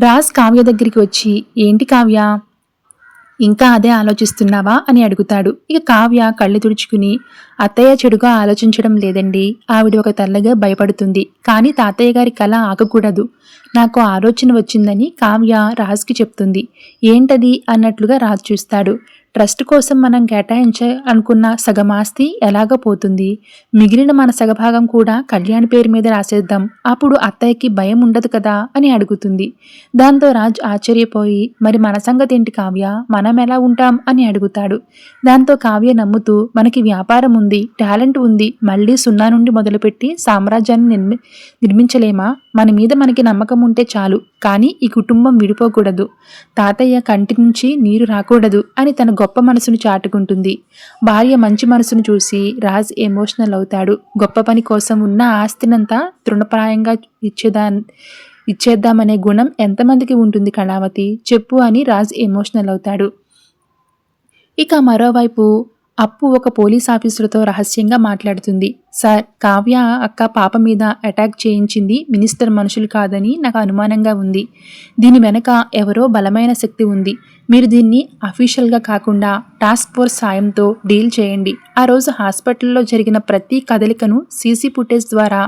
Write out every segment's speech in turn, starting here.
రాజ్ కావ్య దగ్గరికి వచ్చి ఏంటి కావ్య? ఇంకా అదే ఆలోచిస్తున్నావా? అని అడుగుతాడు. ఇక కావ్య కళ్ళు తుడుచుకుని అత్తయ్య చెడుగా ఆలోచించడం లేదండి. ఆవిడ ఒక తల్లగా భయపడుతుంది. కానీ తాతయ్య గారి కళ ఆగకూడదు. నాకు ఆలోచన వచ్చిందని కావ్య రాజ్కి చెప్తుంది. ఏంటది? అన్నట్లుగా రాజ్ చూస్తాడు. ట్రస్ట్ కోసం మనం కేటాయించ అనుకున్న సగమాస్తి ఎలాగ పోతుంది? మిగిలిన మన సగభాగం కూడా కళ్యాణ్ పేరు మీద రాసేద్దాం. అప్పుడు అత్తయ్యకి భయం ఉండదు కదా? అని అడుగుతుంది. దాంతో రాజ్ ఆశ్చర్యపోయి మరి మన సంగతి ఏంటి కావ్య? మనం ఎలా ఉంటాం? అని అడుగుతాడు. దాంతో కావ్య నమ్ముతూ మనకి వ్యాపారం ఉంది టాలెంట్ ఉంది మళ్ళీ సున్నా నుండి మొదలుపెట్టి సామ్రాజ్యాన్ని నిర్మి నిర్మించలేమా? మన మీద మనకి నమ్మకం ఉంటే చాలు కానీ ఈ కుటుంబం విడిపోకూడదు. తాతయ్య కంటి నుంచి నీరు రాకూడదు అని తన గొప్ప మనసును చాటుకుంటుంది. భార్య మంచి మనసును చూసి రాజ్ ఎమోషనల్ అవుతాడు. గొప్ప పని కోసం ఉన్న ఆస్తినంతా తృణప్రాయంగా ఇచ్చేదా ఇచ్చేద్దామనే గుణం ఎంతమందికి ఉంటుంది కళావతి? చెప్పు అని రాజ్ ఎమోషనల్ అవుతాడు. ఇక మరోవైపు అప్పు ఒక పోలీస్ ఆఫీసర్తో రహస్యంగా మాట్లాడుతుంది. సార్ కావ్య అక్క పాప మీద అటాక్ చేయించింది మినిస్టర్ మనుషులు కాదని నాకు అనుమానంగా ఉంది. దీని వెనక ఎవరో బలమైన శక్తి ఉంది. మీరు దీన్ని అఫీషియల్గా కాకుండా టాస్క్ ఫోర్స్ సాయంతో డీల్ చేయండి. ఆ రోజు హాస్పిటల్లో జరిగిన ప్రతి కదలికను సీసీ ఫుటేజ్ ద్వారా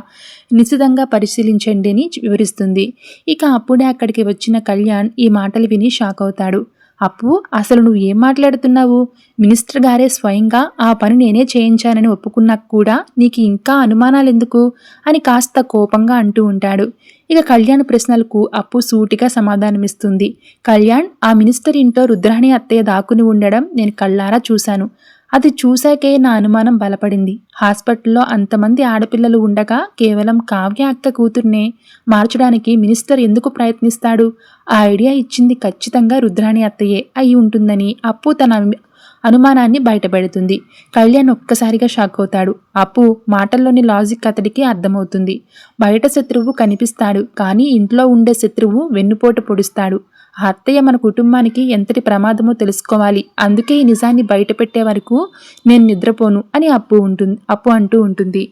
నిశితంగా పరిశీలించండి అని వివరిస్తుంది. ఇక అప్పుడే అక్కడికి వచ్చిన కళ్యాణ్ ఈ మాటలు విని షాక్ అవుతాడు. అప్పు అసలు నువ్వు ఏం మాట్లాడుతున్నావు? మినిస్టర్ గారే స్వయంగా ఆ పని నేనే చేయించానని ఒప్పుకున్నా కూడా నీకు ఇంకా అనుమానాలు ఎందుకు అని కాస్త కోపంగా అంటూ ఉంటాడు. ఇక కళ్యాణ్ ప్రశ్నలకు అప్పు సూటిగా సమాధానమిస్తుంది. కళ్యాణ్ ఆ మినిస్టర్ ఇంట్లో రుద్రాణి అత్తయ్య దాక్కుని ఉండడం నేను కళ్ళారా చూశాను. అది చూశాకే నా అనుమానం బలపడింది. హాస్పిటల్లో అంతమంది ఆడపిల్లలు ఉండగా కేవలం కావ్య అక్క కూతుర్నే మార్చడానికి మినిస్టర్ ఎందుకు ప్రయత్నిస్తాడు? ఆ ఐడియా ఇచ్చింది ఖచ్చితంగా రుద్రాణి అత్తయ్యే అయి ఉంటుందని అప్పు తన అనుమానాన్ని బయటపెడుతుంది. కళ్యాణ్ ఒక్కసారిగా షాక్ అవుతాడు. అప్పు మాటల్లోని లాజిక్ అతడికి అర్థమవుతుంది. బయట శత్రువు కనిపిస్తాడు కానీ ఇంట్లో ఉండే శత్రువు వెన్నుపోటు పొడుస్తాడు. ఆ అత్తయ్య మన కుటుంబానికి ఎంతటి ప్రమాదమో తెలుసుకోవాలి. అందుకే ఈ నిజాన్ని బయటపెట్టే వరకు నేను నిద్రపోను అని అప్పు ఉంటుంది అప్పు అంటూ ఉంటుంది.